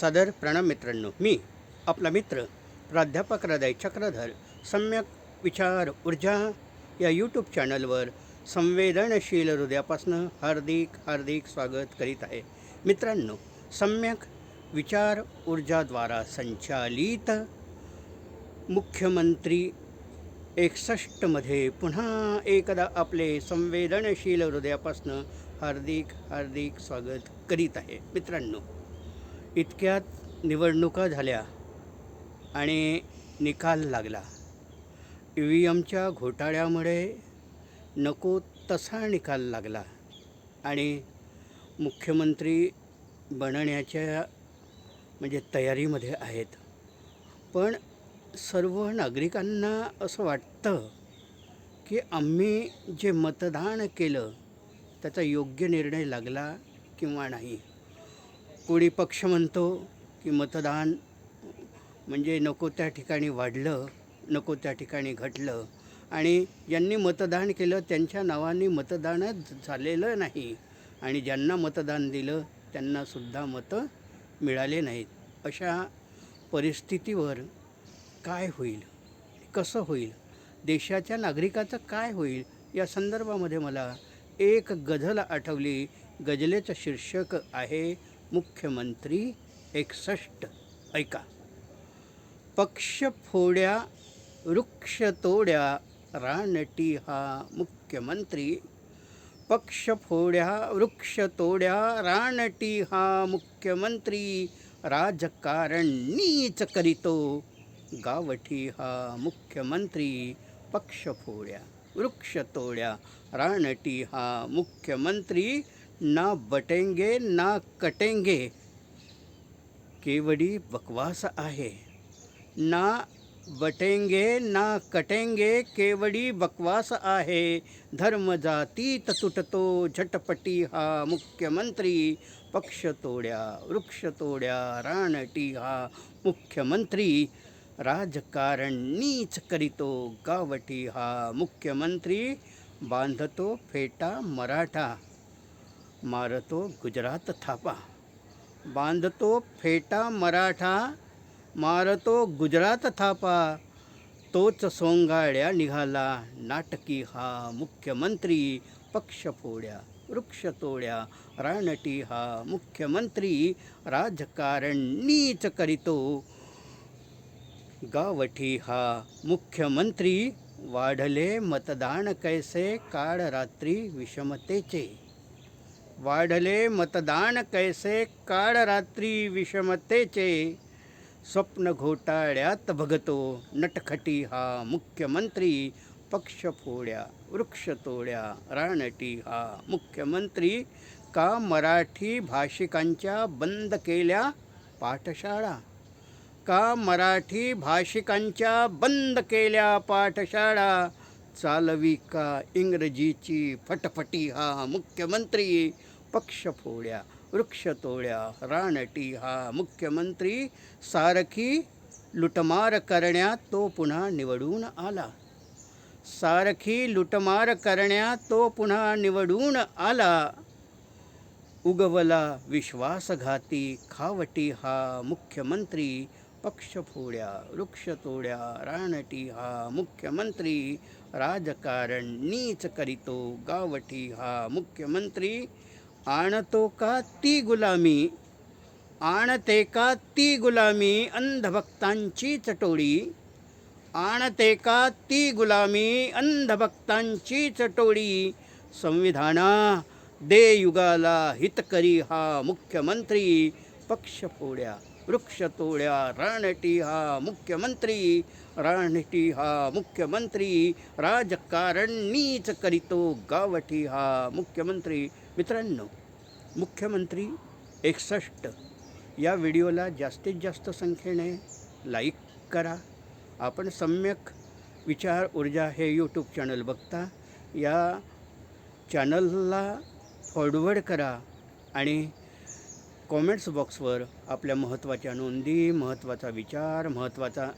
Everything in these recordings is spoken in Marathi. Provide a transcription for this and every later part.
सादर प्रणाम मित्रांनो मी आपला मित्र प्राध्यापक हृदय चक्रधर सम्यक विचार ऊर्जा या यूट्यूब चॅनलवर संवेदनशील हृदयापासनं हार्दिक हार्दिक स्वागत करीत आहे. मित्रांनो सम्यक विचार ऊर्जाद्वारा संचालित मुख्यमंत्री एकसष्टमध्ये पुन्हा एकदा आपले संवेदनशील हृदयापासनं हार्दिक हार्दिक स्वागत करीत आहे. मित्रांनो इतक्यात निवडणुका झाल्या आणि निकाल लागला. ई व्ही एमच्या घोटाळ्यामुळे नको तसा निकाल लागला आणि मुख्यमंत्री बनण्याच्या म्हणजे तयारीमध्ये आहेत. पण सर्व नागरिकांना असं वाटतं की आम्ही जे मतदान केलं त्याचा योग्य निर्णय लागला किंवा नाही. कोणी पक्ष म्हणतो की मतदान म्हणजे नको त्या ठिकाणी वाढलं नको त्या ठिकाणी घटलं. आणि ज्यांनी मतदान केलं त्यांच्या नावाने मतदानच झालेलं नाही. आणि ज्यांना मतदान दिलं त्यांनासुद्धा मतं मिळाले नाहीत. अशा परिस्थितीवर काय होईल? कसं होईल? देशाच्या नागरिकाचं काय होईल? या संदर्भामध्ये मला एक गझल आठवली. गझलेचं शीर्षक आहे मुख्यमंत्री एकसष्ट. ऐका. पक्ष फोड्या वृक्ष तोड्या रानटी हा मुख्यमंत्री. पक्ष फोड्या वृक्ष तोड्या रानटी हा मुख्यमंत्री. राजकारण नीच करीतो. गावठी हा मुख्यमंत्री. पक्ष फोड्या वृक्ष तोड्या रानटी हा मुख्यमंत्री. ना बटेंगे ना कटेंगे. केवडी बकवास आहे. ना बटेंगे ना कटेंगे केवडी बकवास आहे. धर्म जातीत तुटतो झटपटी हा मुख्यमंत्री. पक्ष तोड्या वृक्ष तोड्या रानटी हा मुख्यमंत्री. राजकारण नीच करीतो गावठी हा मुख्यमंत्री. बांधतो फेटा मराठा. मारतो गुजरात थापा बांधतो फेटा मराठा मारतो गुजरात थापा तोच सोंगाड्या निघाला नाटकी हा मुख्यमंत्री पक्ष फोड्या वृक्ष तोड्या रानटी हा मुख्यमंत्री राजकारण नीच करीतो गावठी हा मुख्यमंत्री वाढले मतदान कैसे काळ रात्री विषमतेचे वाढले मतदान कैसे? काळ रात्री विषमतेचे स्वप्न घोटाळ्यात भगतो. नटखटी हा मुख्यमंत्री पक्ष फोड्या वृक्ष तोड्या रानटी हा मुख्यमंत्री का मराठी भाषिकांच्या बंद केल्या पाठशाळा? का मराठी भाषिकांच्या बंद केल्या पाठशाळा? चालवी का इंग्रजीची फटफटी हा मुख्यमंत्री? पक्ष फोड्या वृक्ष तोड्या रानटी हा मुख्यमंत्री सारखी लुटमार करण्यात तो पुन्हा निवडून आला. सारखी लुटमार करण्यात तो पुन्हा निवडून आला. उगवला विश्वासघाती खावटी हा मुख्यमंत्री पक्ष फोड्या वृक्ष तोड्या रानटी हा मुख्यमंत्री राजकारण नीच करीतो गावठी हा मुख्यमंत्री आणतो का ती गुलामी आणते का ती गुलामी अंधभक्तांची चटोळी आणते का ती गुलामी अंधभक्तांची चटोळी. संविधाना दे युगाला हितकरी हा मुख्यमंत्री पक्ष फोड्या वृक्ष तोड्या रानटी हा मुख्यमंत्री रानटी हा मुख्यमंत्री राजकारण नीच करीतो गावठी हा मुख्यमंत्री. मित्रांनो मुख्यमंत्री एकसष्ट या व्हिडिओला जास्तीत जास्त संख्येने लाईक करा. आपण सम्यक विचार ऊर्जा हे यूट्यूब चॅनल बघता या चॅनलला फॉरवर्ड करा आणि कॉमेंट्स बॉक्सवर आपल्या महत्त्वाच्या नोंदी महत्त्वाचा विचार महत्त्वाचा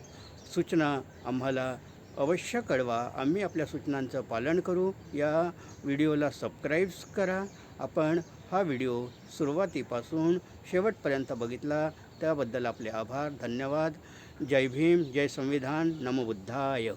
सूचना आम्हाला अवश्य कळवा. आम्ही आपल्या सूचनांचं पालन करू. या व्हिडिओला सबस्क्राईब्स करा. आपण हा व्हिडिओ सुरुवातीपासून शेवटपर्यंत बघितला त्याबद्दल आपले आभार धन्यवाद. जय भीम जय संविधान नमो बुद्धाय.